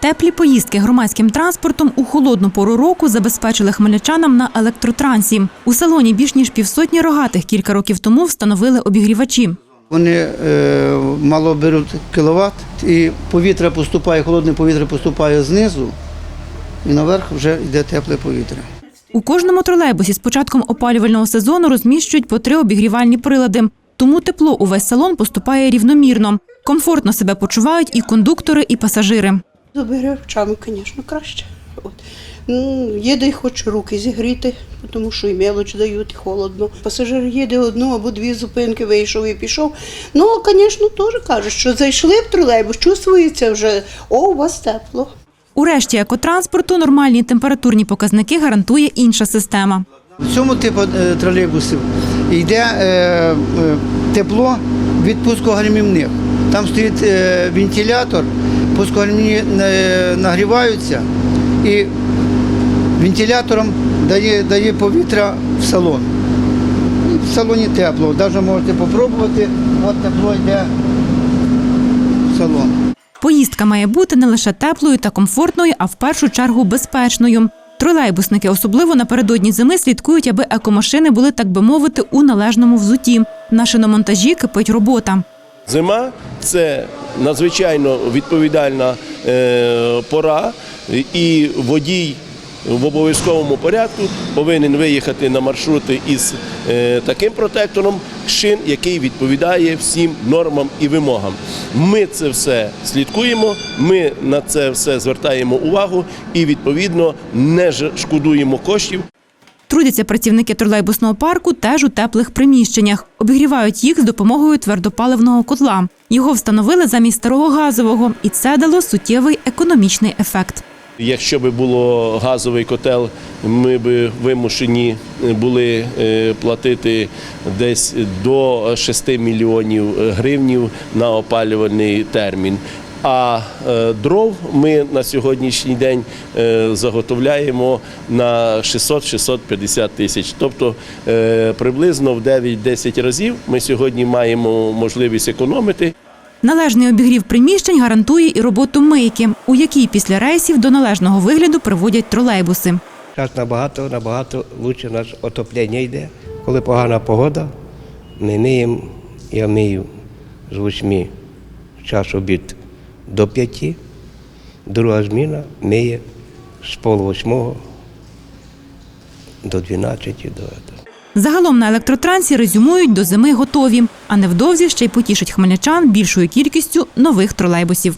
Теплі поїздки громадським транспортом у холодну пору року забезпечили хмельничанам на електротрансі. У салоні більш ніж півсотні рогатих кілька років тому встановили обігрівачі. Вони е, мало беруть кіловат, і повітря поступає, холодне повітря поступає знизу, і наверх вже йде тепле повітря. У кожному тролейбусі з початком опалювального сезону розміщують по три обігрівальні прилади. Тому тепло у весь салон поступає рівномірно. Комфортно себе почувають і кондуктори, і пасажири. З обігрівачами, звісно, краще. От. Ну, їде і хоче руки зігріти, тому що і мелоч дають, і холодно. Пасажир їде одну або дві зупинки, вийшов і пішов. Ну, звісно, теж кажуть, що зайшли в тролейбус, чувствується вже, о, у вас тепло. У решті екотранспорту нормальні температурні показники гарантує інша система. В цьому типу е, тролейбусів йде е, е, тепло від пускогальмівних. Там стоїть вентилятор, пускогальмівні е, нагріваються і вентилятором дає, дає повітря в салон. І в салоні тепло. Навіть можете спробувати, от тепло йде в салон. Поїздка має бути не лише теплою та комфортною, а в першу чергу безпечною. Тролейбусники, особливо напередодні зими, слідкують, аби екомашини були, так би мовити, у належному взуті. На шиномонтажі кипить робота. Зима це надзвичайно відповідальна е, пора, і водій в обов'язковому порядку повинен виїхати на маршрути із е, таким протектором шин, який відповідає всім нормам і вимогам. Ми це все слідкуємо, ми на це все звертаємо увагу і відповідно не шкодуємо коштів. Трудяться працівники тролейбусного парку теж у теплих приміщеннях. Обігрівають їх з допомогою твердопаливного котла. Його встановили замість старого газового, і це дало суттєвий економічний ефект. Якщо би було газовий котел, ми б вимушені були е, платити десь до 6 мільйонів гривнів на опалювальний термін. А е, дров ми на сьогоднішній день е, заготовляємо на 600-650 тисяч. Тобто е, приблизно в 9-10 разів ми сьогодні маємо можливість економити. Належний обігрів приміщень гарантує і роботу мийки, у якій після рейсів до належного вигляду приводять тролейбуси. Зараз набагато, набагато краще у нас отоплення йде. Коли погана погода, ми миємо, я мию з 8 час обід до п'яті, друга зміна миє з пол восьмого до 12. До... Загалом на електротрансі резюмують до зими готові, а невдовзі ще й потішать хмельничан більшою кількістю нових тролейбусів.